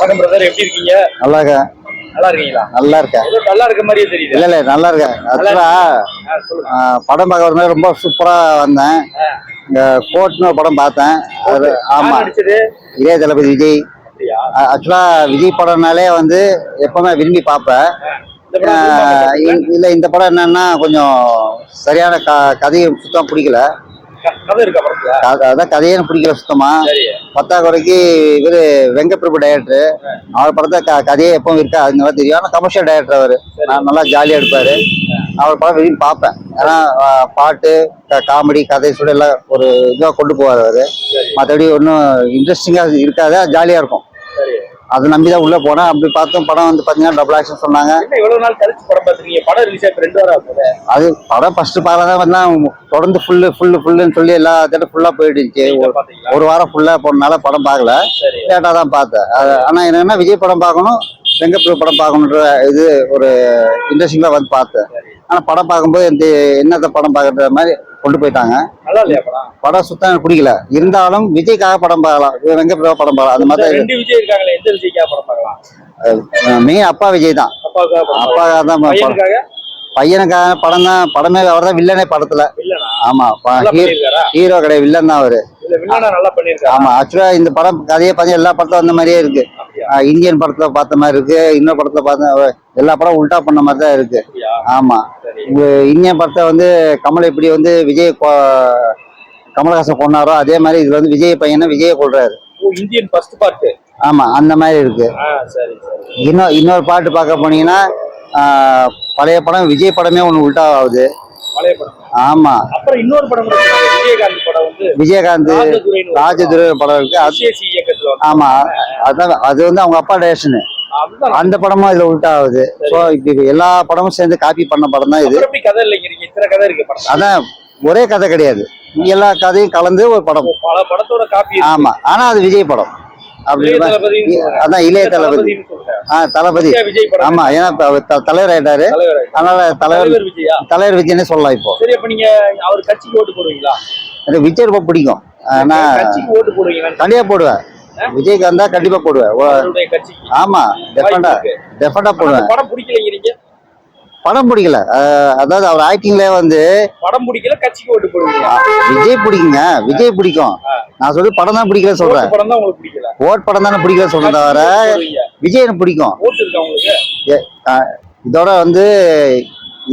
வணக்கம் பிரதர் எப்படி இருக்கீங்க? நல்லா இருக்கேன் நல்லா இருக்கீங்களா? நல்லா இருக்கேன் நல்லா இருக்க மாதிரியே தெரியுது. இல்ல இல்ல நல்லா இருக்கேன். ஆக்சுவலா படம் பார்க்க வரும்போது ரொம்ப சூப்பரா வந்தேன். இந்த கோட்னு படம் பார்த்தேன். அது ஆமா. இளைய தளபதி விஜய். ஆக்சுவலா விஜய் படம்னாலே வந்து எப்பவுமே விரும்பி பார்ப்பேன். இல்ல இந்த படம் என்னன்னா கொஞ்சம் சரியான க கதையை சுத்தம் பிடிக்கல. அதான் கதையே பிடிக்கல சுத்தமா. சரி. பத்தாக்குறைக்கு இவரு வெங்கப்பிரபு டைரக்டர் அவர் படத்தை கதையே எப்பவும் இருக்கா? அது நல்லா தெரியும். ஆனால் கமர்ஷியல் டைரக்டர் அவர். நான் நல்லா ஜாலியாக எடுப்பாரு. அவர் படம் விரும்பி பார்ப்பேன். ஏன்னா பாட்டு காமெடி கதை சுட எல்லாம் ஒரு இதுவாக கொண்டு போவார் அவர். மற்றபடி ஒன்றும் இன்ட்ரெஸ்டிங்காக இருக்காது. ஜாலியாக இருக்கும். அதை நம்பி தான் உள்ளே போனேன். அப்படி பார்த்தோம் படம் வந்து பார்த்தீங்கன்னா டபுள் ஆக்ஷன் சொன்னாங்க. என்ன இவ்வளவு நாள் கழிச்சு படம் பார்த்துருக்கீங்க? படம் ரிலீஸ் ஆகி ரெண்டு வாரம் ஆகுது. அது படம் ஃபர்ஸ்ட் பார்க்கலாம் தான் வந்தா தொடர்ந்து ஃபுல்லு ஃபுல்லு ஃபுல்லுன்னு சொல்லி எல்லா தேட்டர் ஃபுல்லாக போயிடுச்சு. ஒரு- வாரம் ஃபுல்லாக போனனால படம் பார்க்கல. லேட்டாக தான் பார்த்தேன். ஆனால் என்னன்னா விஜய் படம் பார்க்கணும் வெங்கப்பிரபு படம் பார்க்கணுன்ற இது ஒரு இன்ட்ரெஸ்டிங்காக வந்து பார்த்தேன். ஆனால் படம் பார்க்கும்போது இந்த என்னத்த படம் பார்க்குற மாதிரி கொண்டு போயிட்டாங்க. நல்லா இல்லையா படம்? படம் சுத்தம் எனக்கு பிடிக்கல. இருந்தாலும் விஜய்க்காக படம் பார்க்கலாம். வெங்கப்பிரபு படம் பார்க்கலாம். அந்த மாதிரி ரெண்டு விஜய் இருக்காங்களே எந்த விஜய்க்காக படம் பார்க்கலாம்? மெயின் அப்பா விஜய் தான். அப்பாக்காக தான் படம் பையனுக்காக? படம் தான் படமே அவர் தான் வில்லனே படத்துல. ஆமா ஹீரோ கிடையாது வில்லன் தான் அவரு. ஆமா ஆக்சுவலா இந்த படம் கதையை பார்த்து எல்லா படத்துல வந்த மாதிரியே இருக்கு. இந்தியன் படத்துல பார்த்த மாதிரி இருக்கு. இன்னொரு படத்துல பார்த்த எல்லா படம் உல்டா பண்ண மாதிரி தான் இருக்கு. ஆமா. இந்தியன் படத்தை வந்து கமல் எப்படி வந்து விஜய் கமலஹாசன் கொண்டாரோ அதே மாதிரி இதுல வந்து விஜய் பையனை விஜயை கொள்றாரு இந்தியன் ஃபர்ஸ்ட் ஆமா அந்த மாதிரி இருக்கு. இன்னொரு இன்னொரு பாட்டு பார்க்க போனீங்கன்னா பழைய படம் விஜய் படமே ஒன்று உல்டா ஆகுது. ஆமா. அப்புறம் இன்னொரு படம் விஜயகாந்த் படம் வந்து விஜயகாந்த் ராஜதுரை படம். இருக்கு. ஆமா அதான் அது வந்து அவங்க அப்பா அதுதான் அந்த படமும் இதுல உல்டா ஆகுது. ஸோ இப்படி எல்லா படமும் சேர்ந்து காப்பி பண்ண படம் தான் இது. கதை இல்லைங்கிறீங்க இத்தனை கதை இருக்கு படம். அதான் ஒரே கதை கிடையாது. எல்லா கதையும் கலந்து ஒரு படம். பல படத்தோட காப்பி ஆமா. ஆனா அது விஜய் படம். அப்படி. அதான் இளைய தளபதி. ஆ தளபதி. படம். ஆமா ஏன்னா தலைவர் ஆயிட்டாரு. அதனால தலைவர் தலைவர் விஜயா? தலைவர் விஜய்னே சொல்லலாம் இப்போ. சரி அப்ப நீங்க அவர் கட்சிக்கு ஓட்டு போடுவீங்களா? எனக்கு விஜய் ரொம்ப பிடிக்கும். ஆனா கட்சிக்கு ஓட்டு போடுவீங்களா? கண்டிப்பா போடுவேன். விஜய்க்கு வந்தா கண்டிப்பா போடுவேன். ஆமா டெஃபண்டா. டெஃபண்டா போடுவேன். படம் பிடிக்கலைங்கிறீங்க? படம் பிடிக்கல. அதாவது அவர் ஆக்டிங்ல வந்து படம் பிடிக்கல கட்சிக்கு ஓட்டு போடுவீங்க. விஜய் பிடிக்குங்க. விஜய் பிடிக்கும். நான் சொல்லி படம் தான் பிடிக்கல சொல்றேன். படம் தான் உங்களுக்கு பிடிக்கல. ஓட் படம் தானே பிடிக்கல சொல்றேன் தவிர. விஜய் எனக்கு பிடிக்கும். இதோட வந்து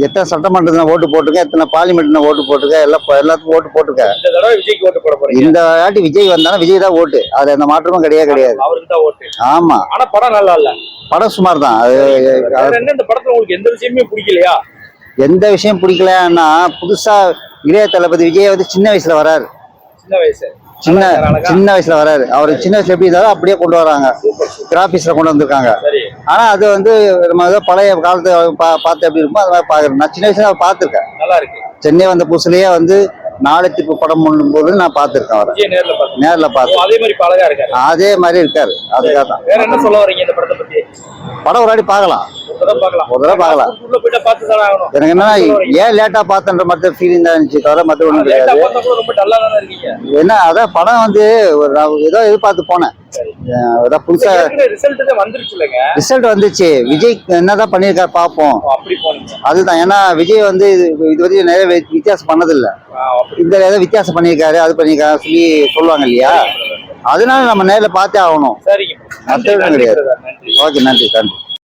எத்தனை சட்டமன்றத்தில் ஓட்டு போட்டிருக்கேன் எத்தனை பார்லிமெண்ட்ல ஓட்டு போட்டிருக்கேன் எல்லாம் எல்லாத்துக்கும் ஓட்டு போட்டிருக்கேன். இந்த தடவை விஜய்க்கு ஓட்டு போட போறீங்க? இந்த வாட்டி விஜய் வந்தாலும் விஜய் தான் ஓட்டு. அது அந்த மாற்றமும் கிடையாது கிடையாது. அவருக்கு தான் ஓட்டு. ஆமா. ஆனா படம் நல்லா இல்ல. படம் சுமார் தான் அது இந்த படத்துல உங்களுக்கு எந்த விஷயமே பிடிக்கலையா? எந்த விஷயம் பிடிக்கலன்னா புதுசா இளைய தளபதி விஜய் வந்து சின்ன வயசுல வராரு. சின்ன வயசு. சின்ன சின்ன வயசுல வராரு. அவர் சின்ன வயசுல எப்படி இருந்தாரோ அப்படியே கொண்டு வராங்க. கிராபிக்ஸ்ல கொண்டு வந்திருக்காங்க. சரி ஆனா அது வந்து நம்ம ஏதோ பழைய காலத்து பா பார்த்து எப்படி இருக்குமோ அது மாதிரி பாக்குறேன் நான் சின்ன வயசுல பார்த்துருக்கேன். நல்லா இருக்கு. சென்னை வந்த புதுசுலயே வந்து நாளைக்கு படம் பண்ணும்போது நான் பார்த்துருக்கேன் அவரை. நேர்ல பார்த்தேன் அதே மாதிரி அழகா இருக்காரு. அதே மாதிரி இருக்காரு. அதுக்காக தான் வேற என்ன சொல்ல வரீங்க இந்த படத்தை பத்தி? படம் ஒரு வாட்டி பார்க்கலாம். பார்க்கலாம். ஒரு தடவை பார்க்கலாம். எனக்கு என்னன்னா ஏன் லேட்டா பார்த்தன்ற மாதிரி ஃபீலிங் தான் இருந்துச்சு. தவிர மற்ற ஒன்றும் கிடையாது. என்ன அதான் படம் வந்து ஏதோ எதிர்பார்த்து போனேன். ஏதோ புதுசா ரிசல்ட் வந்துச்சு. விஜய் என்னதான் அப்படி போனீங்க. அதுதான். ஏன்னா விஜய் வந்து இது வரைக்கும் நிறைய வித்தியாசம் பண்ணதில்லை. இந்த ஏதோ வித்தியாசம் பண்ணியிருக்காரு அது பண்ணியிருக்காரு சொல்லி சொல்லுவாங்க இல்லையா? அதனால நம்ம நேரில் பார்த்தே ஆகணும். நன்றி கிடையாது. ஓகே நன்றி நன்றி.